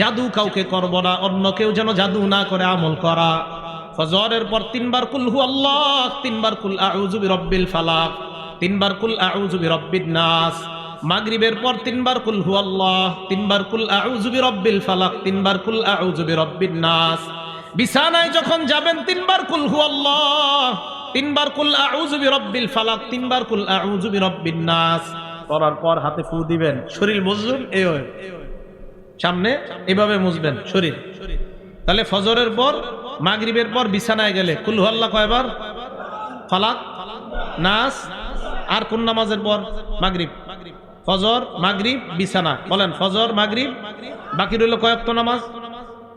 জাদু কাউকে করব না, অন্য কেউ যেন জাদু না করে আমল করা। ফজরের পর তিনবার কুল হু আল্লাহ, তিনবার কুল আউযু বিরব্বিল ফালাক, তিনবার কুল আউযু বিরব্বিন নাস, মাগরিবের পর তিনবার কুল হু আল্লাহ, তিনবার কুল আউযু বিরব্বিল ফালাক, তিনবার কুল আউযু বিরব্বিন নাস। বিছানায় যখন যাবেন, তিনবার কুল হু আল্লাহ, তিনবার কুল আউযু বিরব্বিল ফালাক, তিনবার কুল আউযু বিরব্বিন নাস। করার পর হাতে ফু দিবেন, শরীর বুঝুন এই হয়। সামনে, এভাবে মুছবেন, শরীর। তাহলে ফজরের পর, মাগরিবের পর বিছানায় গেলে, কুল হু কয়বার? ফালাক, নাস, আর কোন নামাজের পর? মাগরিব। ফজর, মাগরিব, বিছানা। বলেন, ফজর, মাগরিব, বাকি রইল কয়েকটা নামাজ?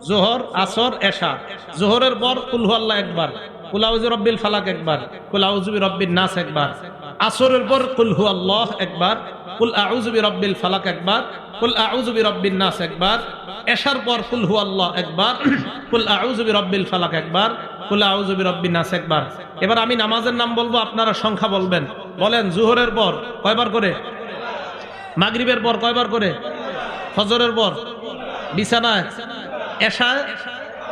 জোহর, আসর, এশা। জোহরের পর কুলহু আল্লাহ একবার। কুলাউজু রব্বিল ফালাক একবার। কুলাউজুবি রব্বিল নাস একবার। আসরের পর কুলহু আল্লাহ একবার। কুল আউজুবি রব্বিল ফালাক একবার, কুল আউজুবি রব্বিন নাস একবার, এশার পর কুলহু আল্লাহ একবার, কুল আউজুবি রব্বিল ফালাক একবার, কুল আউজুবি রব্বিন নাস একবার। এবার আমি নামাজের নাম বলব, আপনারা সংখ্যা বলবেন। বলেন, জোহরের পর কয়বার করে? মাগরিবের পর কয়বার করে? ফজরের পর? বিছানায়? এশায়?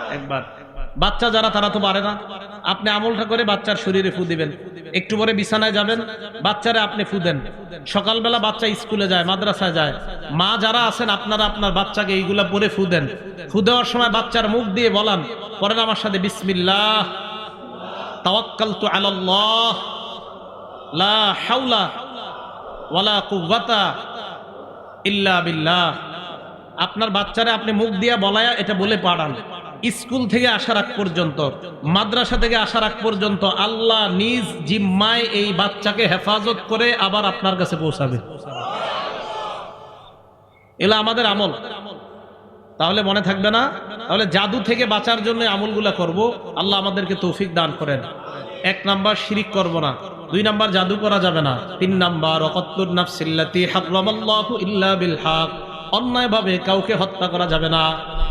একবার। বাচ্চা যারা, তারা তো পারে না। আপনি আমলটা করে বাচ্চার শরীরে ফু দিবেন। একটু পরে বিছানায় যাবেন, বাচ্চারে আপনি ফু দেন। সকালবেলা বাচ্চা স্কুলে যায়, মাদ্রাসায় যায়। মা যারা আছেন, আপনারা আপনার বাচ্চাকে এইগুলা পরে ফু দেন। ফু দেওয়ার সময় বাচ্চার মুখ দিয়ে বলান করেন আমার সাথে বিসমিল্লাহ, তাওয়াক্কালতু আলাল্লাহ, লা হাওলা ওয়ালা কুওয়াতা ইল্লা বিল্লাহ। আপনার বাচ্চারা আপনি মুখ দিয়ে বলায়া এটা বলে পাঠান। স্কুল থেকে আসার আগ পর্যন্ত, মাদ্রাসা থেকে আসার আগ পর্যন্ত আল্লাহ নিজ জিম্মায় এই বাচ্চাকে হেফাজত করে আবার আপনার কাছে পৌঁছাবে। এলা আমাদের আমল। তাহলে মনে থাকবে না? তাহলে জাদু থেকে বাঁচার জন্য আমলগুলা করব। আল্লাহ আমাদেরকে তৌফিক দান করেন। এক নাম্বার শিরিক করব না। দুই নাম্বার জাদু করা যাবে না। তিন নাম্বার অকত্তুর নাফসিল্লাতি হারামাল্লাহু ইল্লা বিল হক। অন্যায়ভাবে কাউকে হত্যা করা যাবে না।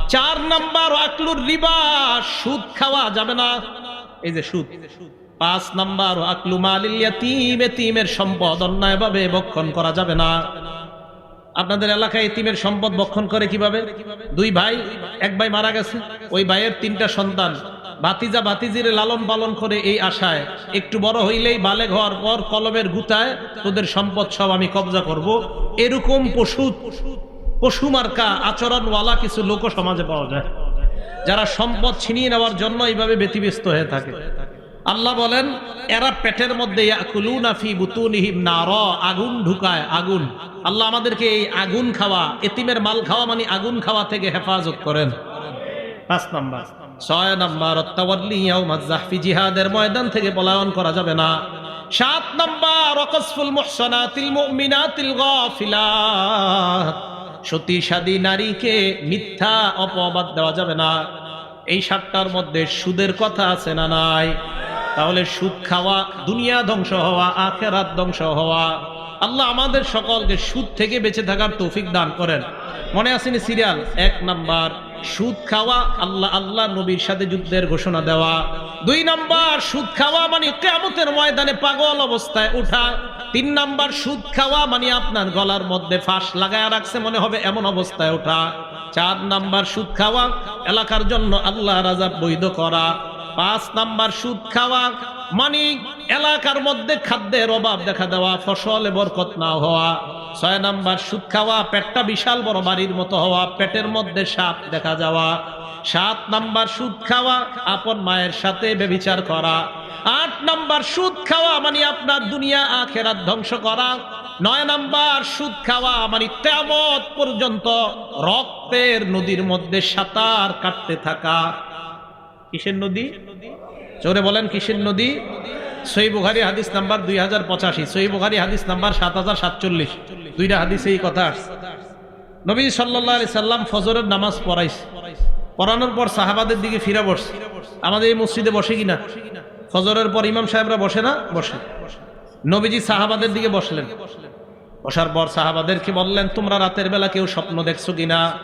চার নাম্বার, আকলুর রিবা, সুদ খাওয়া যাবে না। এই যে সুদ। পাঁচ নাম্বার, আকলু মালিল ইয়াতিম, এতিমের সম্পদ অন্যায়ভাবে বক্ষণ করা যাবে না। আপনাদের এলাকায় এতিমের সম্পদ বক্ষণ করে কীভাবে? দুই ভাই, এক ভাই মারা গেছে, ওই ভাইয়ের তিনটা সন্তান। ভাতিজা ভাতিজিরে লালন পালন করে এই আশায়, একটু বড় হইলেই বালে ঘর পর কলমের গুতায় তোদের সম্পদ সব আমি কবজা করব। এরকম পশু পশু মার্কা, আচরণওয়ালা কিছু লোক সমাজে পাওয়া যায়। যারা সম্পদ ছিনিয়ে নেওয়ার জন্য এইভাবে ব্যতিব্যস্ত হয়ে থাকে। আল্লাহ বলেন, এরা পেটের মধ্যে আগুন ঢুকায়, আগুন। আল্লাহ আমাদেরকে এই আগুন খাওয়া, এতিমের মাল খাওয়া মানে আগুন খাওয়া থেকে হেফাজত করেন। পাঁচ নাম্বার, ছয় নাম্বার জিহাদের ময়দান থেকে পলায়ন করা যাবে না। সাত নাম্বার সতী সাদী নারীকে মিথ্যা অপবাদ দেওয়া যাবে না। এই সাতটার মধ্যে সুদের কথা আছে না নাই? তাহলে সুদ খাওয়া দুনিয়া ধ্বংস হওয়া, আখেরাত ধ্বংস হওয়া। আল্লাহ আমাদের সকলকে সুদ থেকে বেঁচে থাকার তৌফিক দান করেন। মনে আসেনি সিরিয়াল? এক নাম্বার, সুদ খাওয়া আল্লাহ আল্লাহ নবীর সাথে যুদ্ধের ঘোষণা দেওয়া। দুই নাম্বার, সুদ খাওয়া মানে কেমতের ময়দানে পাগল অবস্থায় উঠা। তিন নাম্বার সুদ খাওয়া মানে আপনার গলার মধ্যে ফাঁস লাগায় রাখছে, মনে হবে এমন অবস্থায় ওঠা। চার নাম্বার সুদ খাওয়া, এলাকার জন্য আল্লাহ রাজা বৈধ করা। পাঁচ নাম্বার সুদ খাওয়া মানে এলাকার মধ্যে খাদ্যের অভাব দেখা দেওয়া, ফসলে বরকত না হওয়া। ছয় নাম্বার সুদ খাওয়া, পেটটা বিশাল বড় বাড়ির মতো হওয়া, পেটের মধ্যে সাপ দেখা যাওয়া। সাত নাম্বার সুদ খাওয়া, আপন মায়ের সাথে বেবিচার করা। আট নাম্বার সুদ খাওয়া মানে আপনার দুনিয়া আখেরাত ধ্বংস করা। নয় নাম্বার সুদ খাওয়া মানে তেমত পর্যন্ত রক্তের নদীর মধ্যে সাঁতার কাটতে থাকা। কিসের নদী? চোরে বলেন কিসের নদী? সই বুখারি হাদিস নাম্বার দুই হাজার পঁচাশি, সই বুখারি হাদিস নাম্বার সাত হাজার সাতচল্লিশ। দুইটা হাদিস এই কথা নবী সাল্লাহ সাল্লাম ফজরের নামাজ পড়াইছে। পড়ানোর পর সাহাবাদের দিকে ফিরে বসছে। আমাদের এই মসজিদে বসে কিনা? ফজরের পর ইমাম সাহেবরা বসে না? বসে। নবীজি সাহাবাদের দিকে বসলেন। বসার পর সাহাবাদেরকে বললেন, তোমরা রাতের বেলা কেউ স্বপ্ন দেখছ কিনা?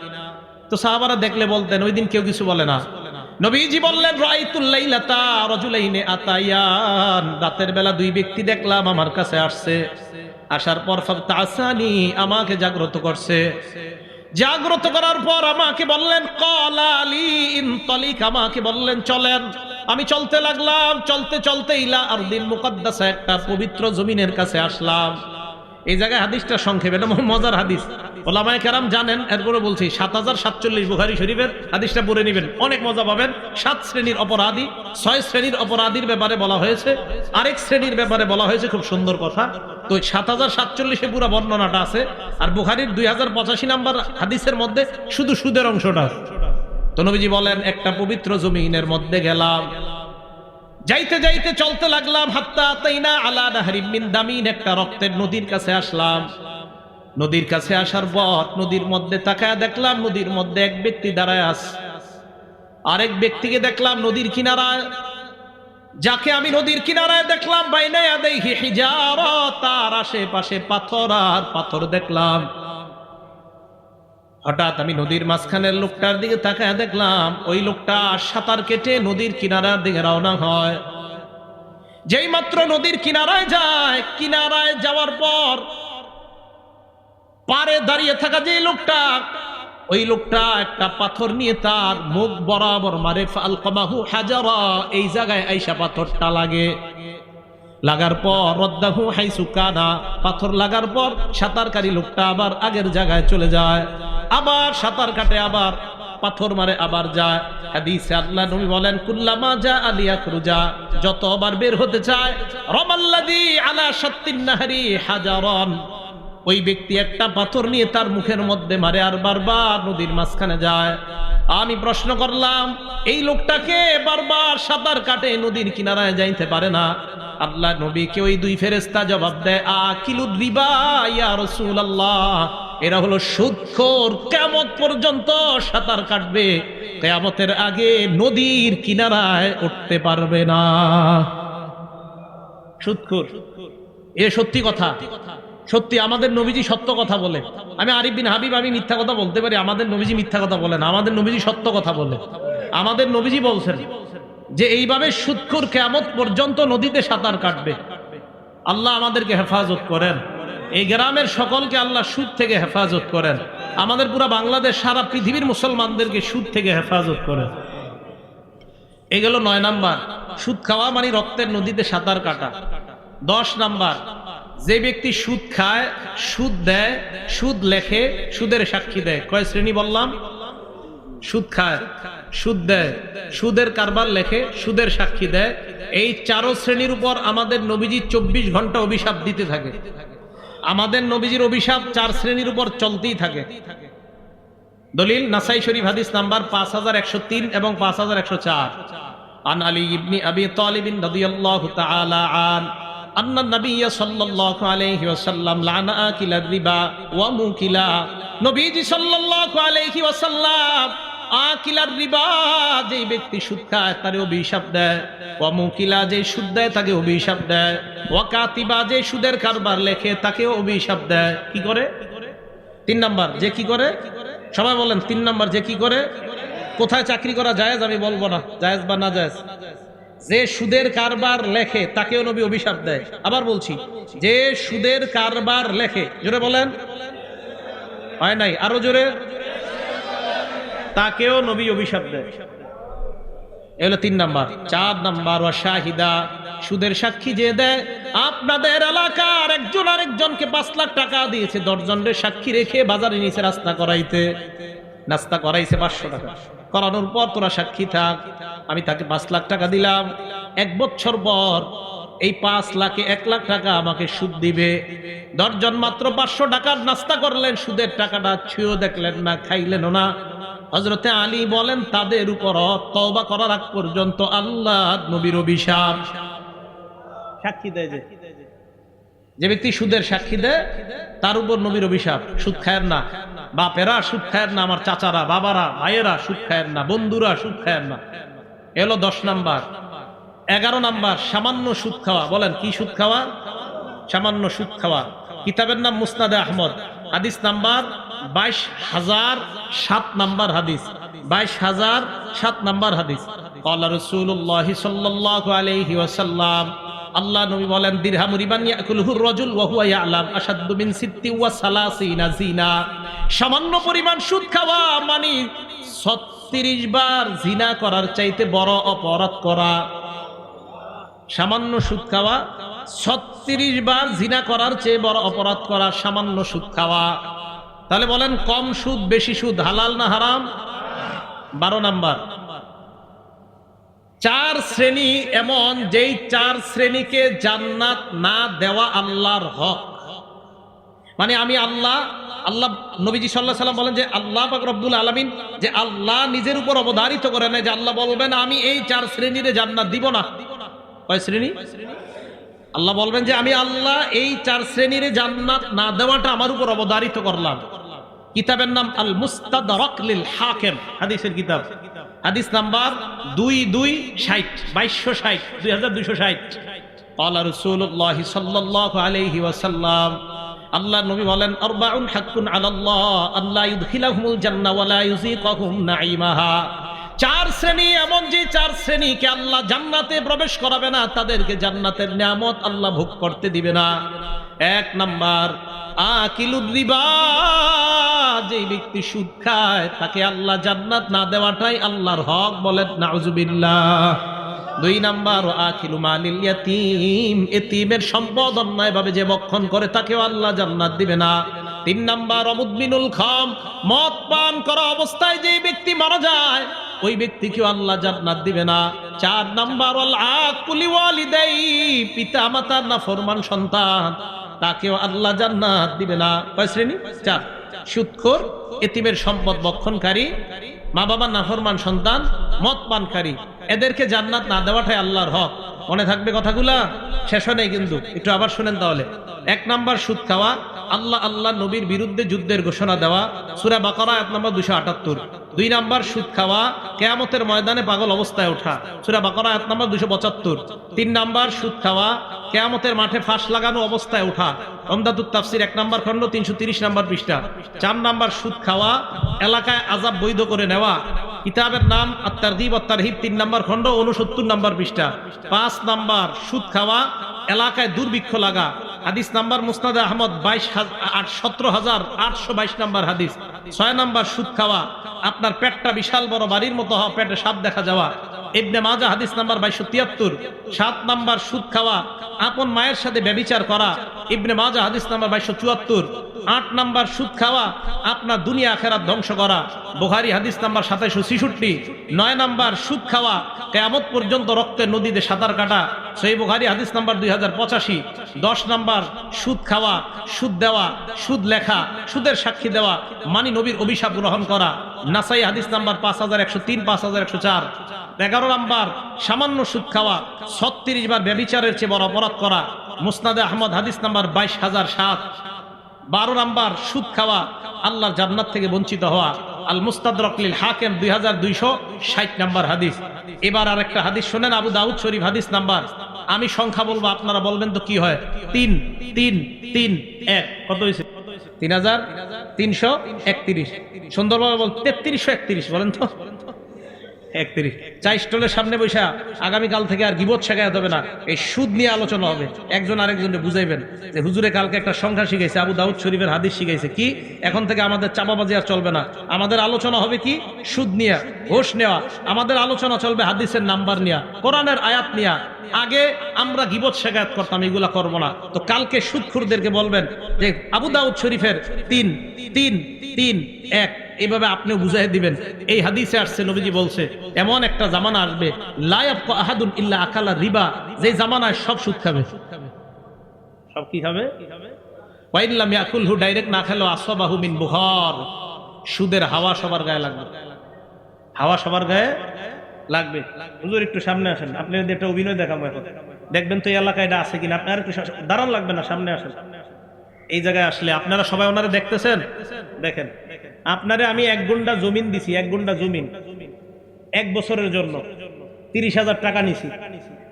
তো সাহাবারা দেখলে বলতেন, ওই দিন কেউ কিছু বলে না। নবীজি বললেন রাতের বেলা দুই ব্যক্তি দেখলাম আমার কাছে আসছে। আসার পর আমাকে জাগ্রত করছে। জাগ্রত করার পর আমাকে বললেন কলালি ইনতলিক আমাকে বললেন, চলেন। আমি চলতে লাগলাম, চলতে চলতে ইলা আর দিন মুকদ্দাসা, একটা পবিত্র জমিনের কাছে আসলাম। এই জায়গায় হাদিসটা সংক্ষেপে, এটা মজার হাদিস। ওলামায় কেরাম জানেন, এরপরে বলছি, সাত হাজার সাতচল্লিশ বুখারি শরীফের হাদিসটা পড়ে নেবেন। অনেক মজা পাবেন। সাত শ্রেণির অপরাধী, ছয় শ্রেণির অপরাধীর ব্যাপারে বলা হয়েছে। আরেক শ্রেণির ব্যাপারে বলা হয়েছে, খুব সুন্দর কথা। তো সাত হাজার সাতচল্লিশে পুরো বর্ণনাটা আছে, আর বুখারির দুই হাজার পঁচাশি নাম্বার হাদিসের মধ্যে শুধু সুদের অংশটা। তো নবীজি বলেন, একটা পবিত্র জমিনের মধ্যে গেলাম। যাইতে যাইতে চলতে লাগলাম, হাত্তা তাইনা আলা নাহরিম মিন দামিন, একটা রক্তের নদীর কাছে আসলাম। নদীর কাছে আসার পর নদীর মধ্যে তাকায় দেখলাম, নদীর মধ্যে এক ব্যক্তি দাঁড়ায় আস আরেক ব্যক্তিকে দেখলাম নদীর কিনারায়। যাকে আমি নদীর কিনারায় দেখলাম, বাইনায় দেখি হিজারা, তার আশেপাশে পাথর আর পাথর দেখলাম। হঠাৎ আমি নদীর মাঝখানের লোকটার দিকে তাকায় দেখলাম, ওই লোকটা সাঁতার কেটে নদীর কিনারার দিকে রওনা হয়। যেই মাত্র নদীর কিনারায় যায়, কিনারায় যাওয়ার পর পারে দাঁড়িয়ে থাকা যে লোকটা, ওই লোকটা একটা পাথর নিয়ে তার মুখ বরাবর মারে ফাল কমাহু হাজারা, এই জায়গায় আইসা পাথরটা লাগে। লাগার পর, রদ্দাহু হাইসু কাদা পাথর লাগার পর সাঁতারকারী লোকটা আবার আগের জায়গায় চলে যায়। আবার সাঁতার কাটে, আবার পাথর মারে, আবার যায়। হাদিসে আল্লাহ নবী বলেন, কুল্লামা যা আলিয়া খুরুজা যতবার বের হতে চায় রমাল্লাদি আলা সত্তিন নাহারি হাজারন ওই ব্যক্তি একটা পাথর নিয়ে তার মুখের মধ্যে মারে আর বারবার নদীর মাঝখানে যায়। আমি প্রশ্ন করলাম, এই লোকটাকে বারবার সাঁতার কাটে নদীর কিনারায় যাইতে পারে না। আল্লাহ নবীকে ওই দুই ফেরেস্তা জবাব দেয়, আকিলুদ রিবা ইয়া রাসূলুল্লাহ। এরা হলো সুদখোর কেমত পর্যন্ত সাঁতার কাটবে। কেয়ামতের আগে নদীর কিনারায় উঠতে পারবে না। সুদখোর এ সত্যি কথা। সত্যি, আমাদের নবীজি সত্য কথা বলে। আমি আরিফ বিন হাবিব, আমি মিথ্যা কথা বলতে পারি, আমাদের নবীজি মিথ্যা কথা বলে না, আমাদের নবীজি সত্য কথা বলে। আমাদের নবীজি বলছেন যে, এইভাবে সুৎখুর কেমত পর্যন্ত নদীতে সাঁতার কাটবে। আল্লাহ আমাদেরকে হেফাজত করেন। এই গ্রামের সকলকে আল্লাহ সুদ থেকে হেফাজত করেন। আমাদের পুরো বাংলাদেশ, সারা পৃথিবীর মুসলমানদেরকে সুদ থেকে হেফাজত করেন। এগুলো নয় নাম্বার। সুদ খাওয়া মানে রক্তের নদীতে সাঁতার কাটা। দশ নাম্বার। যে ব্যক্তি সুদ খায়, সুদ দেয়, সুদ লেখে, সুদের সাক্ষী দেয়। কয় শ্রেণি বললাম? সুদ খায়, সুদ দেয়, সুদের কারবার লেখে, সুদের সাক্ষী দেয়। এই চারো শ্রেণির উপর আমাদের নবীজি চব্বিশ ঘণ্টা অভিশাপ দিতে থাকে। আমাদের নবীজির অভিশাপ চার শ্রেণির উপর চলতেই থাকে। দলিল, নাসাই শরীফ হাদিস নাম্বার পাঁচ হাজার একশো তিন এবং পাঁচ হাজার একশো চার। আন আলী ইবনি আবি তালিবিন রাদিয়াল্লাহু তাআলা আন আন্না নবিয়া সাল্লাল্লাহু আলাইহি ওয়াসাল্লাম লানা আকিলা রিবা ওয়া মুকিলা। নবীজি সাল্লাল্লাহু আলাইহি ওয়াসাল্লাম, আকিলার রিবা যে ব্যক্তি সুদ খায় তারে অভিশাপ দেয় ও মুকিলা যে সুদ দেয় তাকে অভিশাপ দেয় ও কাতিবা যে সুদের কারবার লেখে তাকে অভিশাপ দেয়। কি করে? তিন নাম্বার, যে কি করে? সবাই বলেন, তিন নাম্বার যে কি করে? কোথায় চাকরি করা জায়েজ আমি বলব না, জায়েজ বা না জায়েজ? যে সুদের কারবার লেখে, তাকেও নবী অভিশাপ দেয়। আবার বলছি, যে সুদের কারবার লেখে, জোরে বলেন। হয় নাই? আরও জোরে। তাকেও নবী অভিশাপ দেয়। এ তিন নাম্বার। চার নাম্বার ও শাহিদা, সুদের সাক্ষী যে দেয়, আপনাদের এলাকার একজন আরেকজনকে পাঁচ লাখ টাকা দিয়েছে, দশজনের সাক্ষী রেখে বাজারে নিচে রাস্তা করাইতে। নাস্তা করাইছে পাঁচশো টাকা। করানোর পর তোরা সাক্ষী থাক। আমি তাকে পাঁচ লাখ টাকা দিলাম। এক বছর পর এই পাঁচ লাখে এক লাখ টাকা আমাকে সুদ দিবে। দশজন মাত্র পাঁচশো টাকার নাস্তা করলেন, সুদের টাকাটা ছুঁয়েও দেখলেন না খাইলেন না। হজরতে আলী বলেন, তাদের উপর তওবা করার আগ পর্যন্ত আল্লাহ নবীর অভিশাপ। সাক্ষী দেয় যে যে ব্যক্তি সুদের সাক্ষী দেয়, তার উপর নবীর অভিশাপ, সুদ খায় না। বাপেরা সুদ খায়ের না, আমার চাচারা, বাবারা, মায়েরা সুদ খায়ের না, বন্ধুরা সুদ খায়ের না। এলো দশ নাম্বার। এগারো নাম্বার, সামান্য সুদ খাওয়া। বলেন, কি সুদ খাওয়া? সামান্য সুদ খাওয়া। কিতাবের নাম মুস্তাদে আহমদ। হাদিস নাম্বার বাইশ হাজার সাত নাম্বার হাদিস। বাইশ হাজার সাত নাম্বার হাদিস। কলা রসুল্লাহ সাল্লাহ আলহি ওয়াসাল্লাম আল্লাহ নবী বলেন জিনা সামান্য পরিমাণ সুদ খাওয়া মানে 36 বার জিনা করার চাইতে বড় অপরাধ করা। সামান্য সুদ খাওয়া, ছত্রিশ বার জিনা করার চেয়ে বড় অপরাধ করা সামান্য সুদ খাওয়া। তাহলে বলেন, কম সুদ, বেশি সুদ হালাল না হারাম? বারো নাম্বার। চার শ্রেণি এমন যেই চার শ্রেণীকে জান্নাত না দেওয়া আল্লাহর হক। মানে আমি আল্লাহ আল্লাহ নবীজি সাল্লাহ সাল্লাম বলেন যে আল্লাহ পাক রব্বুল আলমিন যে আল্লাহ নিজের উপর অবধারিত করে নেয় যে আল্লাহ বলবেন, আমি এই চার শ্রেণীরে জান্নাত দিব না। কয় শ্রেণি? আল্লাহ বলবেন যে, আমি আল্লাহ এই চার শ্রেণির জান্নাত না দেওয়াটা আমার উপর অবধারিত করলাম। কিতাবের নাম আল মুস্তাদরক লিল হাকিম হাদিসের কিতাব। হাদিস নাম্বার দুই দুই ষাট বাইশশো ষাট দুই হাজার দুইশো ষাট قال رسول الله صلى الله عليه وسلم আল্লাহ নবী বলেন আরবাউন হাক্কুন আলাল্লাহ আল্লাহ ইউদখিলাহুমুল জান্নাহ ওয়া লা ইউযিকাহুম নাঈমাহা চার শ্রেণী এমন যে চার শ্রেণীকে আল্লাহ জান্নাতে প্রবেশ করাবে না তাদেরকে জান্নাতের নিয়ামত আল্লাহ ভোগ করতে দিবে না এক নাম্বার আকিলুর রিবা যে ব্যক্তি সুদ খায়, তাকে আল্লাহ জান্নাত না দেওয়াটাই আল্লাহর হক বলেন। নাউজুবিল্লাহ। দুই নাম্বার আখিলু মালিল ইয়াতিম। এতিমের সম্পদ অন্যায় ভাবে যে বক্ষণ করে, তাকেও আল্লাহ জান্নাত দিবে না। তিন নাম্বার অমুদমিনুল খাম। মদ পান করা অবস্থায় যে ব্যক্তি মারা যায়, ওই ব্যক্তিকেও আল্লাহ জান্নাত দিবে না। চার নাম্বার অল আকুলি ওয়ালিদাই। পিতা মাতার না ফরমান সন্তান, তাকেও আল্লাহ জান্নাত দিবে না। কয় শ্রেণি? চার। সুৎখোর, এতিমের সম্পদ বক্ষণকারী মা বাবা নাফরমান সন্তান মদ পানকারী এদেরকে জান্নাত না দেওয়াটাই আল্লাহর হক। মনে থাকবে কথাগুলা? শেষ হয় নাই কিন্তু। একটু আবার শোনেন তাহলে। এক নাম্বার সুদ খাওয়া আল্লাহ আল্লাহ নবীর বিরুদ্ধে যুদ্ধের ঘোষণা দেওয়া। সুরা বাকরা এক নম্বর দুশো আটাত্তর। দুই নাম্বার, সুদ খাওয়া, কেয়ামতের ময়দানে পাগল অবস্থায় ওঠা। সুরা বাকরা এক নম্বর দুশো পঁচাত্তর। তিন নাম্বার, সুদ খাওয়া, কেয়ামতের মাঠে ফাঁস লাগানো অবস্থায় ওঠা। অমদাদুত তাফসির এক নম্বর খণ্ড, তিনশো তিরিশ নম্বর পৃষ্ঠা। চার নাম্বার, সুদ খাওয়া, এলাকায় আজাব বৈধ করে নেওয়া। কিতাবের নাম আত্মার আত্মারদীপ আত্মারহিব তিন নম্বর খণ্ড উনসত্তর নম্বর পৃষ্ঠা। পাঁচ নাম্বার, সুদ খাওয়া, এলাকায় দুর্ভিক্ষ লাগা। হাদিস নাম্বার মুস্তাদ আহমদ, বাইশ আট, সতেরো হাজার আটশো বাইশ নাম্বার হাদিস। ছয় নাম্বার সুদ খাওয়া। আপনার পেটটা বিশাল বড়, বাড়ির মতো হওয়া, পেটে সাপ দেখা যাওয়া। ইবনে মাজা হাদিস নাম্বার বাইশশো তিয়াত্তর। সাত নাম্বার সুদ খাওয়া। আপন মায়ের সাথে ব্যবিচার করা। ইবনে মাজা হাদিস নাম্বার বাইশশো চুয়াত্তর। আট নাম্বার সুদ খাওয়া, আপনার দুনিয়া আখেরাত ধ্বংস করা। বোহারি হাদিস নাম্বার সাতাইশো ছিষট্টি। নয় নাম্বার সুদ খাওয়া, কেয়ামত পর্যন্ত রক্তের নদীতে সাঁতার কাটা। সেই বোহারি হাদিস নাম্বার দুই হাজার পঁচাশি। দশ নাম্বার সুদ খাওয়া, সুদ দেওয়া, সুদ লেখা, সুদের সাক্ষী দেওয়া, মানি নবীর অভিশাপ গ্রহণ করা। নাসাই হাদিস নাম্বার পাঁচ হাজার একশো তিন, পাঁচ হাজার একশো চার। এগারো নাম্বার সামান্য সুদ খাওয়া, ছত্রিশ বার ব্যবিচারের চেয়ে বড় অপরাধ করা। মুসনাদে আহমদ হাদিস নাম্বার বাইশ হাজার সাত। বারো নাম্বার, সুদ খাওয়া, আল্লাহর জান্নাত থেকে বঞ্চিত হওয়া। আল মুস্তাদরকলিল হাকেম দুই হাজার দুইশো ষাট নাম্বার হাদিস। এবার আর একটা হাদিস শোনেন, আবু দাউদ শরীফ হাদিস নাম্বার। আমি সংখ্যা বলব, আপনারা বলবেন তো কি হয়? তিন তিন তিন, এক। কত হয়েছে? তিন হাজার তিনশো একত্রিশ। সুন্দরভাবে বল, তেত্রিশশো একত্রিশ, বলেন তো। একত্রিশ। চাই স্টলের সামনে বৈশা আগামীকাল থেকে আর গিবত শেখাতে হবে না। এই সুদ নিয়ে আলোচনা হবে। একজন আরেকজনকে বুঝাইবেন যে হুজুরে কালকে একটা সংখ্যা শিখাইছে, আবু দাউদ শরীফের হাদিস শিখাইছে। কি? এখন থেকে আমাদের চাপাবাজি আর চলবে না। আমাদের আলোচনা হবে কি? সুদ নিয়া ঘোষ নেওয়া। আমাদের আলোচনা চলবে হাদিসের নাম্বার নিয়া, কোরআনের আয়াত নিয়া। আগে আমরা গিবত শেখায়ত করতাম, এগুলা করব না। তো কালকে সুদখুরদেরকে বলবেন যে আবু দাউদ শরীফের তিন তিন তিন, এক এইভাবে আপনিও বুঝাই দিবেন। এই হাদিসে আসছে নবীজি বলছে এমন একটা জামানা আসবে লায়াব আহাদুন ইল্লা আকালা রিবা যে জামানায় সব সুদ খাবে। সব কি খাবে? ওয়াইল্লাম ইয়াকুল হু ডাইরেক্ট না খেলো আসবাহু মিন বুহর সুদের হাওয়া সবার গায়ে লাগবে। হাওয়া সবার গায়ে লাগবে। হুজুর একটু সামনে আসেন। আপনি যদি একটা অভিনয় দেখাবো এখন। দেখবেন তো এই এলাকায় এটা আছে কিনা? আপনার একটু সা- দাঁড়ান লাগবে না? সামনে আসেন। এই জায়গায় আসলে আপনারা সবাই ওনারা দেখতেছেন? দেখেন। আপনারে আমি এক গুন্ডা জমিন দিছি এক গুন্ডা জমিন। এক বছরের জন্য। তিরিশ হাজার টাকা নিছি।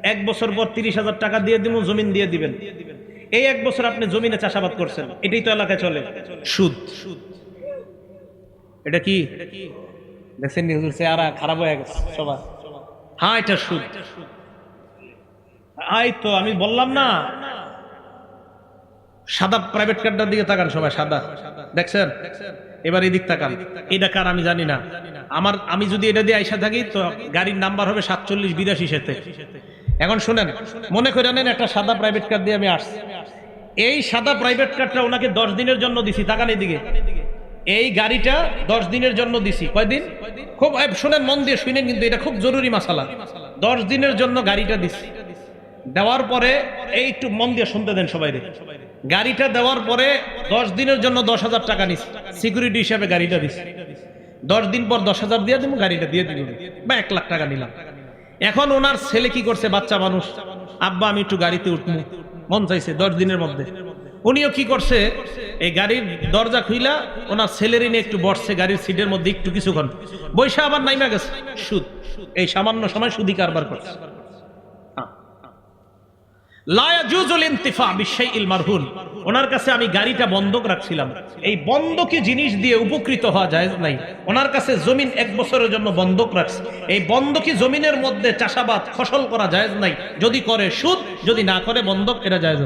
এক বছর পর তিরিশ হাজার টাকা দিয়ে দিব জমিন দিয়ে দিবেন। এই এক বছর আপনি জমিনে চাষাবাদ করছেন। এটাই তো এলাকায় চলে। সুদ। এটা কি? দেখছেন হুজুর চেহারা খারাপ হয়ে গেছে সবার। হ্যাঁ এটা সুদ। এই তো আমি বললাম না। সাদা প্রাইভেট কারটার দিকে তাকান সবাই, সাদা। দেখছেন? এবার এদিক তাকান। এটা কার আমি জানি না। আমার, আমি যদি এটা দিয়ে আইসা থাকি, তো গাড়ির নাম্বার হবে সাতচল্লিশ বিরাশি সেতে। এখন শুনেন, মনে করে নেন একটা সাদা প্রাইভেট কার দিয়ে আমি আসছি। এই সাদা প্রাইভেট কারটা ওনাকে দশ দিনের জন্য দিছি। তাকান এদিকে। এই গাড়িটা দশ দিনের জন্য দিছি। কয়দিন? খুব শোনেন, মন দিয়ে শুনেন কিন্তু এটা খুব জরুরি মাসালা। দশ দিনের জন্য গাড়িটা দিছি। দেওয়ার পরে এই একটু মন দিয়ে শুনতে দেন সবাই দেখেন সবাই গাড়িটা দেওয়ার পরে দশ দিনের জন্য দশ হাজার টাকা নিস সিকিউরিটি হিসাবে গাড়িটা দিস দশ দিন পর দশ হাজার দিয়ে দিব গাড়িটা দিয়ে দিব বা এক লাখ টাকা নিলাম। এখন ওনার ছেলে কি করছে, বাচ্চা মানুষ? আব্বা, আমি একটু গাড়িতে উঠবো মন চাইছে দশ দিনের মধ্যে। উনিও কি করছে, এই গাড়ির দরজা খুইলা ওনার ছেলেরই নিয়ে একটু বসছে, গাড়ির সিটের মধ্যে একটু কিছুক্ষণ। বৈশা আবার নাইমা গেছে। সুদ। এই সামান্য সময় সুদি কারবার করছে। ওনার কাছে আমি গাড়িটা বন্ধক রাখছিলাম। এই বন্ধকি জিনিস দিয়ে উপকৃত হওয়া যায় নাই। ওনার কাছে জমিন এক বছরের জন্য বন্ধক রাখছে। এই বন্ধকি জমিনের মধ্যে চাষাবাদ, ফসল করা যায় নাই। যদি করে সুদ, যদি না করে বন্ধক, এটা যায়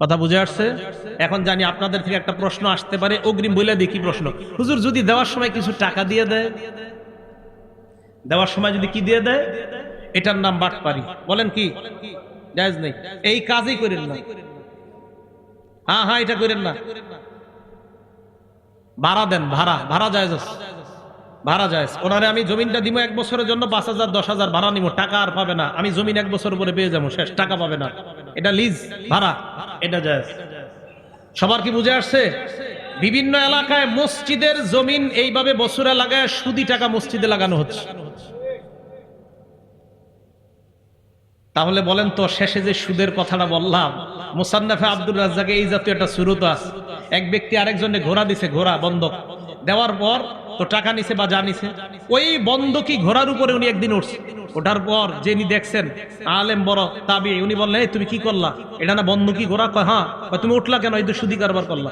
কথা বুঝে আসছে? এখন জানি আপনাদের থেকে একটা প্রশ্ন আসতে পারে। অগ্রিম বলে দেখি প্রশ্ন। হুজুর, যদি দেওয়ার সময় কিছু টাকা দিয়ে দেয়? দেওয়ার সময় যদি কি দিয়ে দেয়? এটার নাম বাটপারি। বলেন কি? জায়েজ নেই। এই কাজই করেন না। হ্যাঁ হ্যাঁ এটা করেন না। ভাড়া দেন, ভাড়া ভাড়া যায় ভাড়া যায় ওনারে আমি জমিনটা দিব এক বছরের জন্য পাঁচ হাজার, দশ হাজার ভাড়া নিব টাকা আর পাবে না। আমি জমিন এক বছর পরে পেয়ে যাব, শেষ। টাকা পাবে না। এটা লিজ, ভাড়া। এটা যায় সবার কি বুঝে আসছে? বিভিন্ন এলাকায় মসজিদের জমিন এইভাবে বছরে লাগায় সুদি টাকা মসজিদে লাগানো হচ্ছে। তাহলে বলেন তো শেষে যে সুদের কথাটা বললাম মুসান্নাফে আব্দুল রাজ্জাকে এই জাতীয় একটা সুরত আছে। এক ব্যক্তি আরেকজনে ঘোড়া দিছে ঘোড়া বন্ধক দেওয়ার পর তো টাকা নিছে বা যা নিছে ওই বন্ধকি ঘোড়ার উপরে উনি একদিন উঠছে ওঠার পর যিনি দেখছেন আলেম বড় তাবি উনি বললেন "এই, তুমি কি করলা? এটা না বন্ধকি ঘোড়া? কয় হ্যাঁ। তুমি উঠলা কেন? এই তো সুদি কারবার করলা।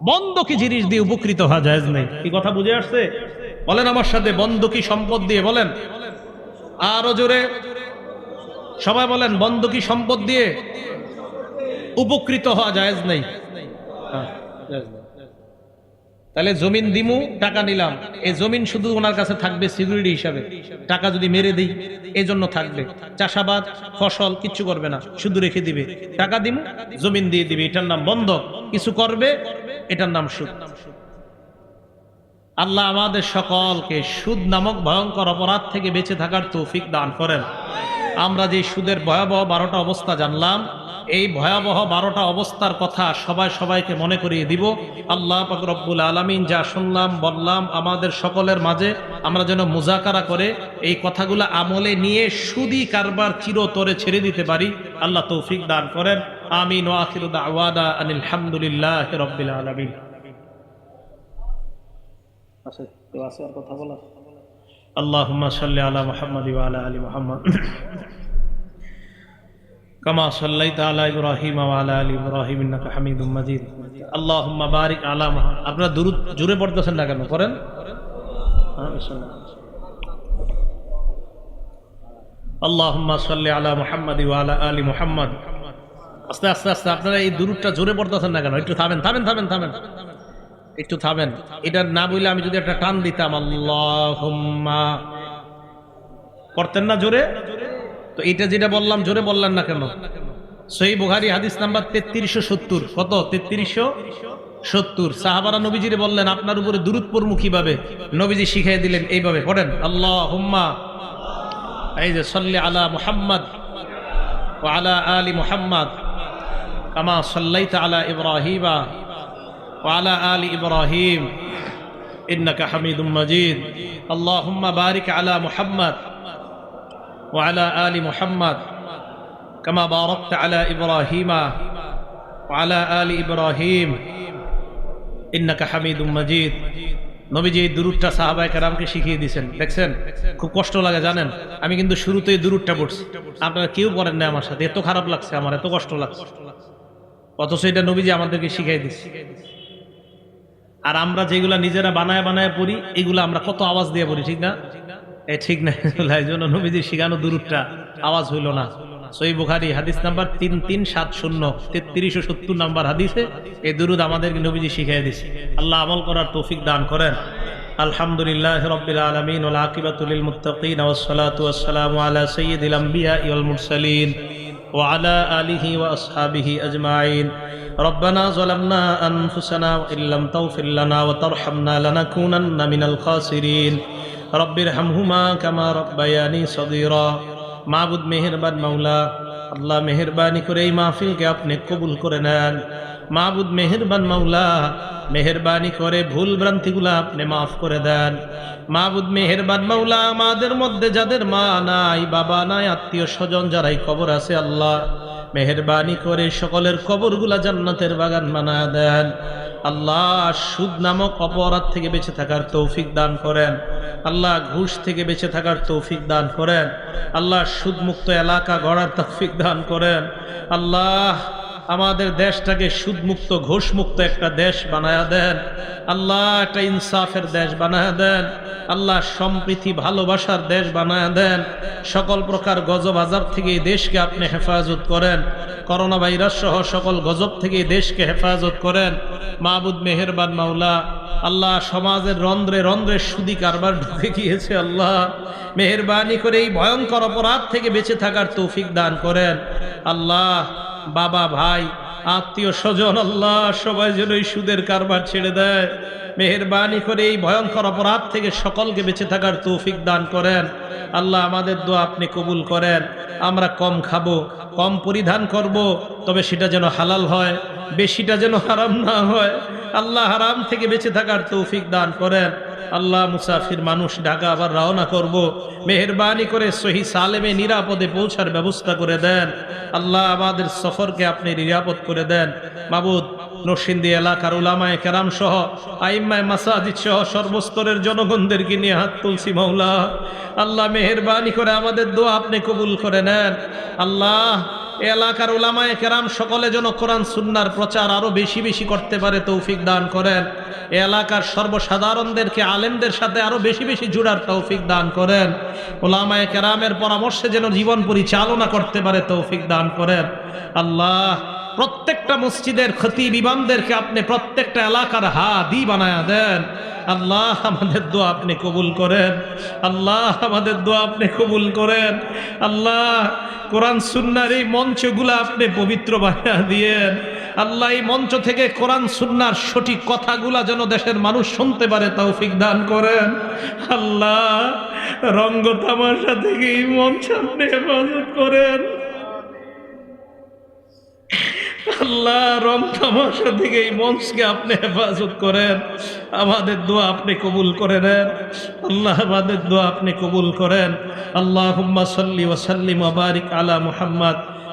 বন্ধকি জিনিস দিয়ে উপকৃত হওয়া যায় নাই। কি কথা বুঝে আসছে? বলেন আমার সাথে বন্ধকি সম্পদ দিয়ে বলেন। আরও জোরে। সবাই বলেন বন্ধকি সম্পদ দিয়ে উপকৃত হওয়া হ্যাঁ, জায়েজ নেই। তাহলে জমিন দিমু টাকা নিলাম। এই জমিন শুধু ওনার কাছে থাকবে সিকিউরিটি হিসাবে। টাকা যদি মেরে দিই এই জন্য থাকবে। চাষাবাদ ফসল কিচ্ছু করবে না। শুধু রেখে দিবে। টাকা দিমু জমিন দিয়ে দিবে। এটার নাম বন্ধ। কিছু করবে এটার নাম সুদ। আল্লাহ আমাদের সকলকে সুদ নামক ভয়ঙ্কর অপরাধ থেকে বেঁচে থাকার তৌফিক দান করেন। আমরা যে সুদের ভয়াবহ বারোটা অবস্থা জানলাম, এই ভয়াবহ বারোটা অবস্থার কথা সবাই সবাইকে মনে করিয়ে দিব। আল্লাহ রব্বুল আলমিন যা শুনলাম, বললাম আমাদের সকলের মাঝে, আমরা যেন মুজাকারা করে এই কথাগুলো আমলে নিয়ে সুদি কারবার চিরতরে ছেড়ে দিতে পারি। আল্লাহ তৌফিক দান করেন। আমিন ও আখিরুদ আওয়াদা আনিল হামদুলিল্লাহ রব্বিল আলমিন। আচ্ছা কেউ আছে আর কথা বলা اللهم صل على محمد وعلى ال محمد كما صليت على ابراهيم وعلى ال ابراهيم انك حميد مجيد اللهم بارك على محمد আপনারা দুরূদ জোরে পড়তেছেন না কেন করেন হ্যাঁ, বিসমিল্লাহ। اللهم صل على محمد وعلى ال محمد আস্তে আস্তে আস্তে আপনারা এই দুরুদটা জোরে পড়তেছেন না কেন একটু থামেন থামেন থামেন থামেন একটু থামেন। এটা না বললে আমি যদি একটা টান দিতাম, আল্লাহুম্মা। করতেন না জোরে? তো এটা যেটা বললাম, জোরে বললেন না কেন? সই বুখারি, হাদিস নাম্বার তেত্রিশশো সত্তর। কত? তেত্রিশশো সত্তর। সাহাবারা নবীজিরে বললেন, আপনার উপরে দূরত পড়মু কীভাবে? নবীজি শিখিয়ে দিলেন, এইভাবে। পড়েন আল্লাহ হুম্মা এই যে, সল্লি আলা মুহাম্মদ ও আলা আলী মুহাম্মদ। কামা সাল্লাইতা আলা ইব্রাহিমা। وعلى آل إبراهيم إنك حميد مجيد اللهم بارك على محمد وعلى آل محمد كما باركت على إبراهيم وعلى آل إبراهيم إنك حميد مجيد নবীজি এই দুরুদটা সাহাবায়ে কেরামকে শিখিয়ে দিয়েছেন দেখছেন খুব কষ্ট লাগে জানেন আমি কিন্তু শুরুতেই দুরুদটা পড়ছি আপনারা কেউ পড়েন না আমার সাথে এত খারাপ লাগছে আমার এত কষ্ট লাগছে অথচ এটা নবীজি আমাদেরকে শিখাই দিচ্ছে আর আমরা যেগুলা নিজেরা বানায় বানায় পড়ি, এগুলো আমরা কত আওয়াজ দিয়ে পড়ি, ঠিক না? এ, ঠিক না। এই জন্য নবীজি শিখানো দূরটা আওয়াজ হইল না। সই বুখারি, হাদিস নাম্বার তিন তিন, সাত, শূন্য তেত্রিশশো সত্তর নাম্বার হাদিসে এই দুরুদ আমাদেরকে নবীজি শিখিয়ে দিছে। আল্লাহ আমল করার তৌফিক দান করেন। আলহামদুলিল্লাহ রবিল আলমিন আকিবাতুল মুতাকিন ওসলাতাম আলা সঈদ আম্বিয়া ইউল মুরসালিন ওয়ালা আলিহি ওয়া আসহাবিহি আজমাইন। ربنا ظلمنا أنفسنا وإن لم تغفر لنا وترحمنا لنكونن من الخاسرين رب ارحمهما كما ربياني صغيرا মাবুদ মেহেরবান মাওলা আল্লাহ মেহেরবানি করে এই মাহফিলকে আপনি কবুল করে নেন মাবুদ মেহেরবান মাওলা মেহেরবানি করে ভুল ভ্রান্তিগুলো আপনি মাফ করে দেন মাবুদ মেহেরবান মাওলা আমাদের মধ্যে যাদের মা নাই বাবা নাই আত্মীয় স্বজন যারাই কবর আছে আল্লাহ মেহেরবানি করে সকলের কবরগুলা জান্নাতের বাগান বানায় দেন। আল্লাহ সুদ নামক অপরাধ থেকে বেঁচে থাকার তৌফিক দান করেন। আল্লাহ ঘুষ থেকে বেঁচে থাকার তৌফিক দান করেন। আল্লাহ সুদমুক্ত এলাকা গড়ার তৌফিক দান করেন। আল্লাহ আমাদের দেশটাকে সুদমুক্ত, ঘোষমুক্ত একটা দেশ বানায়া দেন। আল্লাহ একটা ইনসাফের দেশ বানায় দেন। আল্লাহ সম্প্রীতি, ভালোবাসার দেশ বানায় দেন। সকল প্রকার গজব আজাব থেকে এই দেশকে আপনি হেফাজত করেন। করোনা ভাইরাস সহ সকল গজব থেকে এই দেশকে হেফাজত করেন। মাহবুদ মেহেরবান মাওলা আল্লাহ সমাজের রন্ধ্রে রন্ধ্রে সুদি কারবার ঢুকে গিয়েছে, আল্লাহ। মেহরবানি করে এই ভয়ঙ্কর অপরাধ থেকে বেঁচে থাকার তৌফিক দান করেন। আল্লাহ, বাবা, ভাই আত্মীয় স্বজন আল্লাহ সবাই যেন এই সুদের কারবার ছেড়ে দেয়। মেহরবানি করে এই ভয়ঙ্কর অপরাধ থেকে সকলকে বেঁচে থাকার তৌফিক দান করেন। আল্লাহ আমাদের দোয়া আপনি কবুল করেন। আমরা কম খাব, কম পরিধান করব, তবে সেটা যেন হালাল হয়, বেশিটা যেন হারাম না হয়। আল্লাহ হারাম থেকে বেঁচে থাকার তৌফিক দান করেন। আল্লাহ মুসাফির মানুষ ঢাকা আবার রওনা করব। মেহরবানি করে সহি সালেমে নিরাপদে পৌঁছার ব্যবস্থা করে দেন। আল্লাহ আমাদের সফরকে আপনি নিরাপদ করে দেন। মাবুদ নরসিন্দি এলাকার উলামায় কেরাম সহ, আইম্মায় মাসাজিদ সহ সর্বস্তরের জনগণদেরকে নিয়ে হাত তুলসি মৌলা আল্লাহ মেহরবানি করে আমাদের দোয়া আপনি কবুল করে নেন। আল্লাহ এলাকার উলামায় কেরাম সকলে যেন কোরআন সুন্নার প্রচার আরও বেশি বেশি করতে পারে, তৌফিক দান করেন। এলাকার সর্বসাধারণদেরকে, আলেমদের সাথে আরও বেশি বেশি জুড়ার তৌফিক দান করেন। ওলামায় কেরামের পরামর্শে যেন জীবন পরিচালনা করতে পারে, তৌফিক দান করেন। আল্লাহ, প্রত্যেকটা মসজিদের ক্ষতি বিমানদেরকে আপনি প্রত্যেকটা এলাকার হাদি বানায়া দেন। আল্লাহ আমাদের দোয়া আপনি কবুল করেন। আল্লাহ আমাদের দোয়া আপনি কবুল করেন। আল্লাহ, কোরআন সুন্নার এই মঞ্চগুলো আপনি পবিত্র বানিয়ে দিয়েন। আল্লাহ এই মঞ্চ থেকে কোরআন, সুন্নার সঠিক কথাগুলা যেন দেশের মানুষ শুনতে পারে, তৌফিক দান করেন। আল্লাহ রঙ্গ তামাশা থেকে এই মঞ্চ হেফাজত করেন। আল্লাহ রং তামাশা থেকে এই মঞ্চকে আপনি হেফাজত করেন। আমাদের দোয়া আপনি কবুল করে নেন। আল্লাহ আমাদের দোয়া আপনি কবুল করেন। আল্লাহ সাল্লি ওয়াসাল্লিম আবারিক আলা মুহাম্মদ।